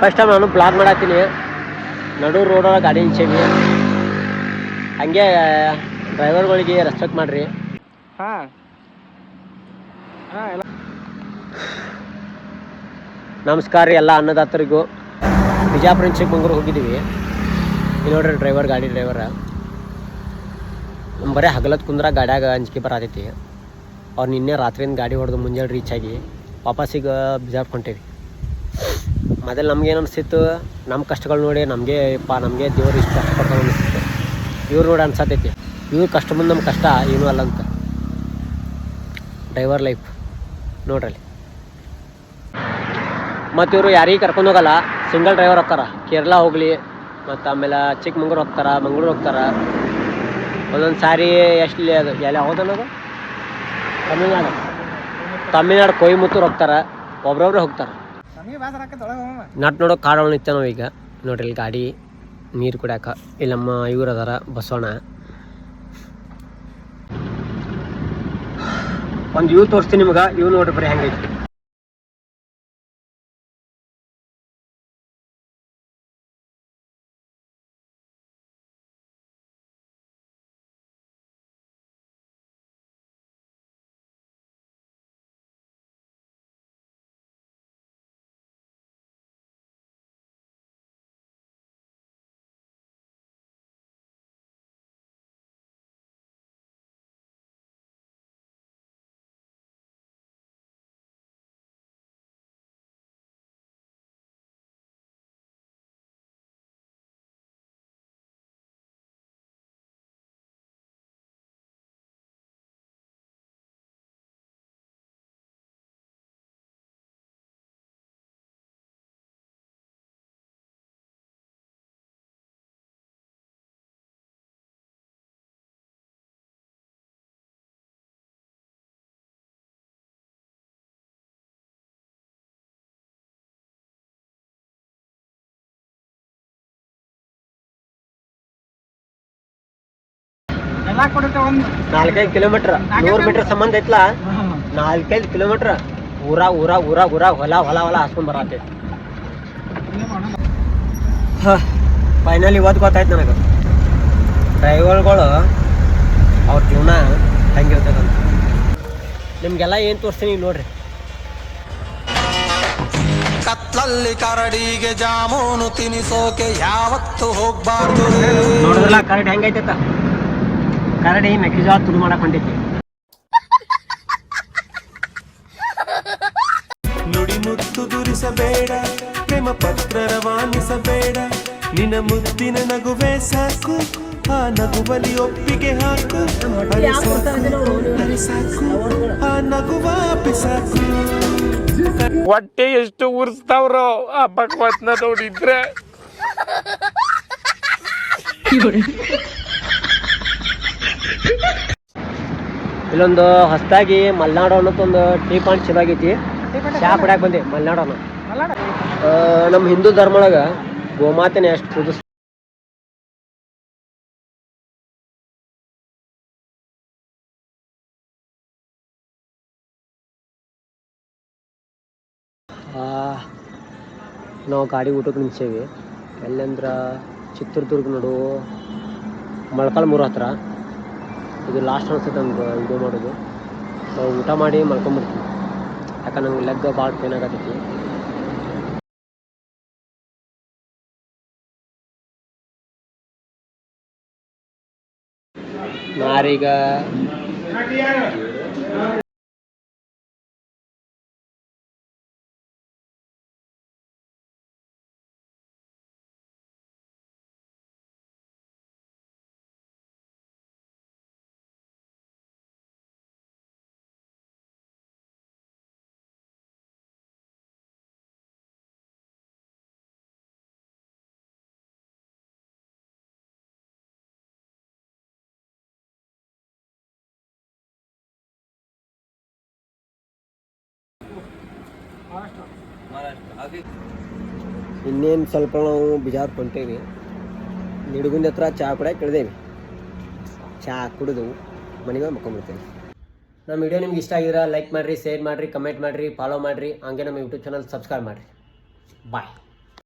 First time ನಾನು blog ಮಾಡತ್ತೀನಿ ನಡು ರೋಡೊಳಗೆ ಗಾಡಿ ನಿಲ್ಸೇವಿ ಹಂಗೆ ಡ್ರೈವರ್ಗಳಿಗೆ ರೆಸ್ಪೆಕ್ಟ್ ಮಾಡಿರಿ. ಹಾಂ. ನಮಸ್ಕಾರ ರೀ ಎಲ್ಲ ಅನ್ನದಾತರಿಗೂ. ಬಿಜಾಪುರ ಚಿಕ್ಕಮಂಗ್ಳೂರು ಹೋಗಿದ್ದೀವಿ. ಇಲ್ಲಿ ನೋಡ್ರಿ ಡ್ರೈವರ್ ಗಾಡಿ ಡ್ರೈವರ ಬರೀ ಹಗಲತ್ ಕುಂದ್ರ ಗಾಡ್ಯಾಗ ಅಂಜಿಕೆ ಬರತೈತಿ. ಅವ್ರು ನಿನ್ನೆ ರಾತ್ರಿಯಿಂದ ಗಾಡಿ ಹೊಡೆದು ಮುಂಜಾನೆ ರೀಚ್ ಆಗಿ ವಾಪಸ್ಸಿಗೆ ಬಿಜಾಪುರ ಹೊಂಟೇವಿ. ಮೊದಲು ನಮ್ಗೆ ಏನು ಅನಿಸ್ತಿತ್ತು ನಮ್ಮ ಕಷ್ಟಗಳು ನೋಡಿ ನಮಗೆ ಪಾ, ನಮಗೆ ದೇವ್ರು ಇಷ್ಟು ಕಷ್ಟ ಕೊಡ್ತಾನೆ ಅನಿಸ್ತಿತ್ತು ಇವ್ರು ನೋಡಿ ಅನ್ಸತೈತಿ, ಇವ್ರ ಕಷ್ಟ ಮುಂದೆ ನಮ್ಮ ಕಷ್ಟ ಏನೂ ಅಲ್ಲ ಅಂತ. ಡ್ರೈವರ್ ಲೈಫ್ ನೋಡ್ರಲ್ಲಿ. ಮತ್ತು ಇವರು ಯಾರಿಗೆ ಕರ್ಕೊಂಡು ಹೋಗಲ್ಲ ಸಿಂಗಲ್ ಡ್ರೈವರ್ ಹೋಗ್ತಾರ. ಕೇರಳ ಹೋಗಲಿ, ಮತ್ತು ಆಮೇಲೆ ಚಿಕ್ಕಮಂಗ್ಳೂರು ಹೋಗ್ತಾರ, ಮಂಗ್ಳೂರು ಹೋಗ್ತಾರ. ಒಂದೊಂದು ಸಾರಿ ಎಷ್ಟು ಅದು ಎಲ್ಲ ಯಾವುದನ್ನೋದು ತಮಿಳ್ನಾಡು. ತಮಿಳ್ನಾಡು, ಕೊಯಮತ್ತೂರು ಹೋಗ್ತಾರೆ, ಒಬ್ರೊಬ್ರು ಹೋಗ್ತಾರೆ. ನಟ್ ನೋಡೋ ಕಾಡು ನಿಂತ ನಾವು ಈಗ. ನೋಡ್ರಿ ಇಲ್ಲಿ ಗಾಡಿ, ನೀರು ಕುಡಿಯಾಕ. ಇಲ್ಲಮ್ಮ ಇವ್ರು ಅದಾರ, ಬಸವಣ್ಣ. ಒಂದು ಇವ್ ತೋರಿಸ್ತೀನಿ ನಿಮ್ಗೆ. ಇವು ನೋಡ್ರಿ ಬರೀ ಹೆಂಗೈತಿ ನಾಲ್ಕೈದು ಕಿಲೋಮೀಟರ್. ನೂರು ಮೀಟರ್ ಸಂಬಂಧ ಐತ್ಲ? ನಾಲ್ಕೈದು ಕಿಲೋಮೀಟರ್. ಊರ ಊರ ಊರ ಊರ ಹೊಲ ಹೊಲ ಹೊಲ ಹಾಸ್ಕೊಂಡ್ ಬರತ್ತೆ. ಫೈನಲ್ ಇವತ್ತು ಗೊತ್ತಾಯ್ತು ನನಗೆ. ಡ್ರೈವರ್ಗಳು ಅವ್ರ ಜೀವನ ಹೆಂಗಿರ್ತದಂತ ನಿಮ್ಗೆಲ್ಲ ಏನು ತೋರಿಸ್ತೀನಿ ನೋಡ್ರಿ. ಕತ್ಲಲ್ಲಿ ಕರಡಿಗೆ ಜಾಮೂನು ತಿನಿಸೋಕೆ ಯಾವತ್ತು ಹೋಗ್ಬಾರ್ದು. ನೋಡಿದ್ರಲ್ಲ ಕರಡಿ ಹೆಂಗೈತೈತ ಕರಡಿ ಮೆಕ್ಕೆಜೋಳ ತುಡು ಮಾಡಕ್ ನುಡಿ ಮುತ್ತು ದುರಿಸಬೇಡ ಪ್ರೇಮ ಪತ್ರ ರವಾನಿಸಬೇಡ ನಿನ್ನ ಮುದ್ದಿನ ನಗುವೆ ಸಾಕು ಆ ನಗುವಲಿ ಒಪ್ಪಿಗೆ ಹಾಕು ಅರೆ ಸಾಕು, ಅರೆ ಸಾಕು ಆ ನಗುವಾಪಿ ಸಾಕು. ಹೊಟ್ಟೆ ಎಷ್ಟು ಉರ್ಸ್ತಾವ್ರೋ ಆ ಭಗವತ್ನ ನೋಡಿದ್ರೆ. ಇಲ್ಲೊಂದು ಹೊಸದಾಗಿ ಮಲ್ನಾಡು ಅನ್ನೋದೊಂದು ಟೀ ಪಾಯಿಂಟ್ ಚೆನ್ನಾಗೈತಿ ಚಾ ಕುಡ್ಯಾಕ ಬಂದೆ ಮಲ್ನಾಡು ಅನ್ನೋ. ನಮ್ಮ ಹಿಂದೂ ಧರ್ಮ ಒಳಗ ಗೋಮಾತೆನ ಎಷ್ಟು ಪೂಜಿಸ್ ಆ, ನಾವು ಗಾಡಿ ಊಟಕ್ಕೆ ನಿಲ್ಸೇವಿ ಎಲ್ಲಂದ್ರ ಚಿತ್ರದುರ್ಗ ನಡು ಮೊಳಕಾಲ್ಮೂರು ಹತ್ರ. ಇದು ಲಾಸ್ಟ್ ಅನ್ಸುತ್ತೆ ನಮ್ಗೆ ವಿಡಿಯೋ ಮಾಡೋದು. ನಾವು ಊಟ ಮಾಡಿ ಮಲ್ಕೊಂಬಿಡ್ತೀವಿ ಯಾಕಂದ್ರೆ ನಂಗೆ ಲೆಗ್ ಭಾಳ ಪೇನ್ ಆಗತ್ತೈತಿ. ನಾರೀಗ ಇನ್ನೇನು ಸ್ವಲ್ಪ ನಾವು ಬಿಜಾರ್ ಹೊಂಟೇವಿ ನಿಡುಗುಂದ ಹತ್ರ ಚಹಾ ಕುಡಿಯಕ್ಕೆ ಇಳ್ದೇವಿ ಚಹಾ ಕುಡಿದು ಮನೆಗೆ ಮಕ್ಕೊಂಬಿಡ್ತೇವೆ. ನಮ್ಮ ವಿಡಿಯೋ ನಿಮ್ಗೆ ಇಷ್ಟ ಆಗಿದ್ರೆ ಲೈಕ್ ಮಾಡಿರಿ, ಶೇರ್ ಮಾಡಿರಿ, ಕಮೆಂಟ್ ಮಾಡಿರಿ, ಫಾಲೋ ಮಾಡಿರಿ. ಹಂಗೆ ನಮ್ಮ ಯೂಟ್ಯೂಬ್ ಚಾನಲ್ ಸಬ್ಸ್ಕ್ರೈಬ್ ಮಾಡಿರಿ. ಬಾಯ್.